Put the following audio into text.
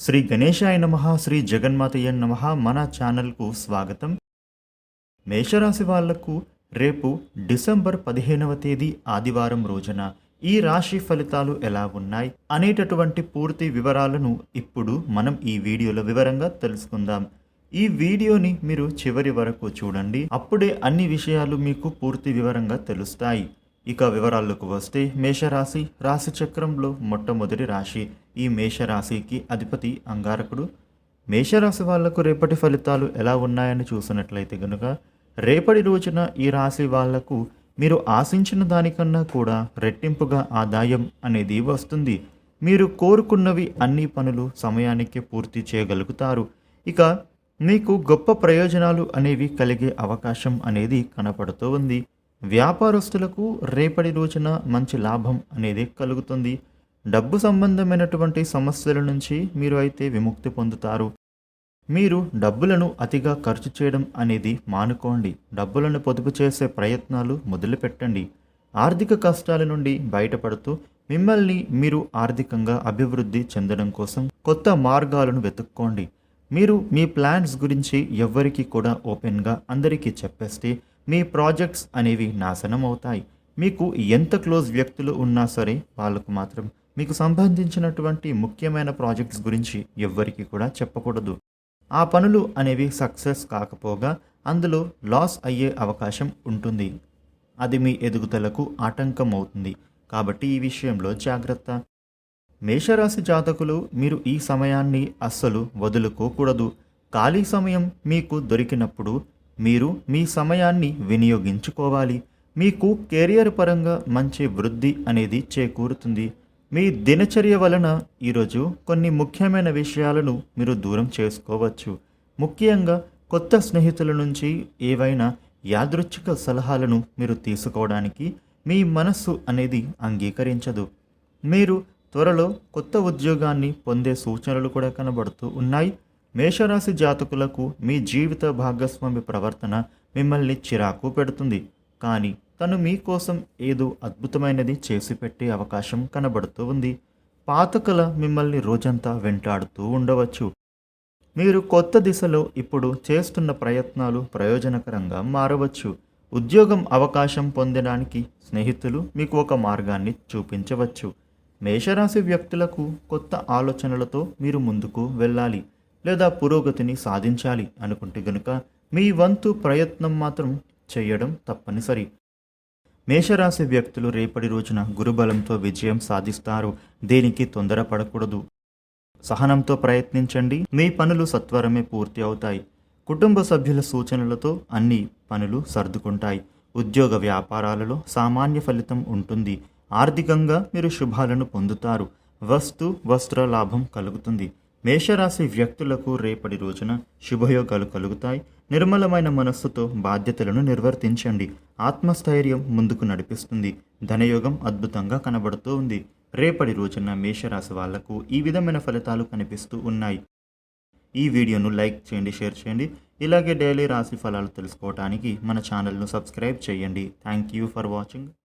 శ్రీ గణేశాయ నమ శ్రీ జగన్మాతయ్య నమ మన ఛానల్కు స్వాగతం. మేషరాశి వాళ్ళకు రేపు డిసెంబర్ పదిహేనవ తేదీ ఆదివారం రోజున ఈ రాశి ఫలితాలు ఎలా ఉన్నాయి అనేటటువంటి పూర్తి వివరాలను ఇప్పుడు మనం ఈ వీడియోలో వివరంగా తెలుసుకుందాం. ఈ వీడియోని మీరు చివరి వరకు చూడండి. అప్పుడే అన్ని విషయాలు మీకు పూర్తి వివరంగా తెలుస్తాయి. ఇక వివరాల్లోకి వస్తే మేషరాశి రాశి చక్రంలో మొట్టమొదటి రాశి. ఈ మేషరాశికి అధిపతి అంగారకుడు. మేషరాశి వాళ్ళకు రేపటి ఫలితాలు ఎలా ఉన్నాయని చూసినట్లయితే కనుక రేపటి రోజున ఈ రాశి వాళ్ళకు మీరు ఆశించిన దానికన్నా కూడా రెట్టింపుగా ఆదాయం అనేది వస్తుంది. మీరు కోరుకున్నవి అన్ని పనులు సమయానికి పూర్తి చేయగలుగుతారు. ఇక మీకు గొప్ప ప్రయోజనాలు అనేవి కలిగే అవకాశం అనేది కనపడుతూ ఉంది. వ్యాపారస్తులకు రేపటి రోజున మంచి లాభం అనేది కలుగుతుంది. డబ్బు సంబంధమైనటువంటి సమస్యల నుంచి మీరు అయితే విముక్తి పొందుతారు. మీరు డబ్బులను అతిగా ఖర్చు చేయడం అనేది మానుకోండి. డబ్బులను పొదుపు చేసే ప్రయత్నాలు మొదలుపెట్టండి. ఆర్థిక కష్టాల నుండి బయటపడుతూ మిమ్మల్ని మీరు ఆర్థికంగా అభివృద్ధి చెందడం కోసం కొత్త మార్గాలను వెతుక్కోండి. మీరు మీ ప్లాన్స్ గురించి ఎవ్వరికీ కూడా ఓపెన్గా అందరికీ చెప్పేస్తే మీ ప్రాజెక్ట్స్ అనేవి నాశనం అవుతాయి. మీకు ఎంత క్లోజ్ వ్యక్తులు ఉన్నా సరే వాళ్ళకు మాత్రం మీకు సంబంధించినటువంటి ముఖ్యమైన ప్రాజెక్ట్స్ గురించి ఎవ్వరికీ కూడా చెప్పకూడదు. ఆ పనులు అనేవి సక్సెస్ కాకపోగా అందులో లాస్ అయ్యే అవకాశం ఉంటుంది. అది మీ ఎదుగుదలకు ఆటంకం అవుతుంది. కాబట్టి ఈ విషయంలో జాగ్రత్త. మేషరాశి జాతకులు మీరు ఈ సమయాన్ని అస్సలు వదులుకోకూడదు. ఖాళీ సమయం మీకు దొరికినప్పుడు మీరు మీ సమయాన్ని వినియోగించుకోవాలి. మీకు కెరియర్ పరంగా మంచి వృద్ధి అనేది చేకూరుతుంది. మీ దినచర్య వలన ఈరోజు కొన్ని ముఖ్యమైన విషయాలను మీరు దూరం చేసుకోవచ్చు. ముఖ్యంగా కొత్త స్నేహితుల నుంచి ఏవైనా యాదృచ్ఛిక సలహాలను మీరు తీసుకోవడానికి మీ మనస్సు అనేది అంగీకరించదు. మీరు త్వరలో కొత్త ఉద్యోగాన్ని పొందే సూచనలు కూడా కనబడుతూ ఉన్నాయి. మేషరాశి జాతకులకు మీ జీవిత భాగస్వామి ప్రవర్తన మిమ్మల్ని చిరాకు పెడుతుంది. కానీ తను మీకోసం ఏదో అద్భుతమైనది చేసి పెట్టే అవకాశం కనబడుతూ ఉంది. పాతకల మిమ్మల్ని రోజంతా వెంటాడుతూ ఉండవచ్చు. మీరు కొత్త దిశలో ఇప్పుడు చేస్తున్న ప్రయత్నాలు ప్రయోజనకరంగా మారవచ్చు. ఉద్యోగం అవకాశం పొందడానికి స్నేహితులు మీకు ఒక మార్గాన్ని చూపించవచ్చు. మేషరాశి వ్యక్తులకు కొత్త ఆలోచనలతో మీరు ముందుకు వెళ్ళాలి. లేదా పురోగతిని సాధించాలి అనుకుంటే గనుక మీ వంతు ప్రయత్నం మాత్రం చేయడం తప్పనిసరి. మేషరాశి వ్యక్తులు రేపటి రోజున గురుబలంతో విజయం సాధిస్తారు. దేనికి తొందరపడకూడదు. సహనంతో ప్రయత్నించండి. మీ పనులు సత్వరమే పూర్తి అవుతాయి. కుటుంబ సభ్యుల సూచనలతో అన్ని పనులు సర్దుకుంటాయి. ఉద్యోగ వ్యాపారాలలో సామాన్య ఫలితం ఉంటుంది. ఆర్థికంగా మీరు శుభాలను పొందుతారు. వస్తు వస్త్ర లాభం కలుగుతుంది. మేషరాశి వ్యక్తులకు రేపటి రోజున శుభయోగాలు కలుగుతాయి. నిర్మలమైన మనస్సుతో బాధ్యతలను నిర్వర్తించండి. ఆత్మస్థైర్యం ముందుకు నడిపిస్తుంది. ధనయోగం అద్భుతంగా కనబడుతూ ఉంది. రేపటి రోజున మేషరాశి వాళ్ళకు ఈ విధమైన ఫలితాలు కనిపిస్తూ ఉన్నాయి. ఈ వీడియోను లైక్ చేయండి షేర్ చేయండి. ఇలాగే డైలీ రాశి ఫలాలు తెలుసుకోవడానికి మన ఛానల్ను సబ్స్క్రైబ్ చేయండి. Thank you for watching.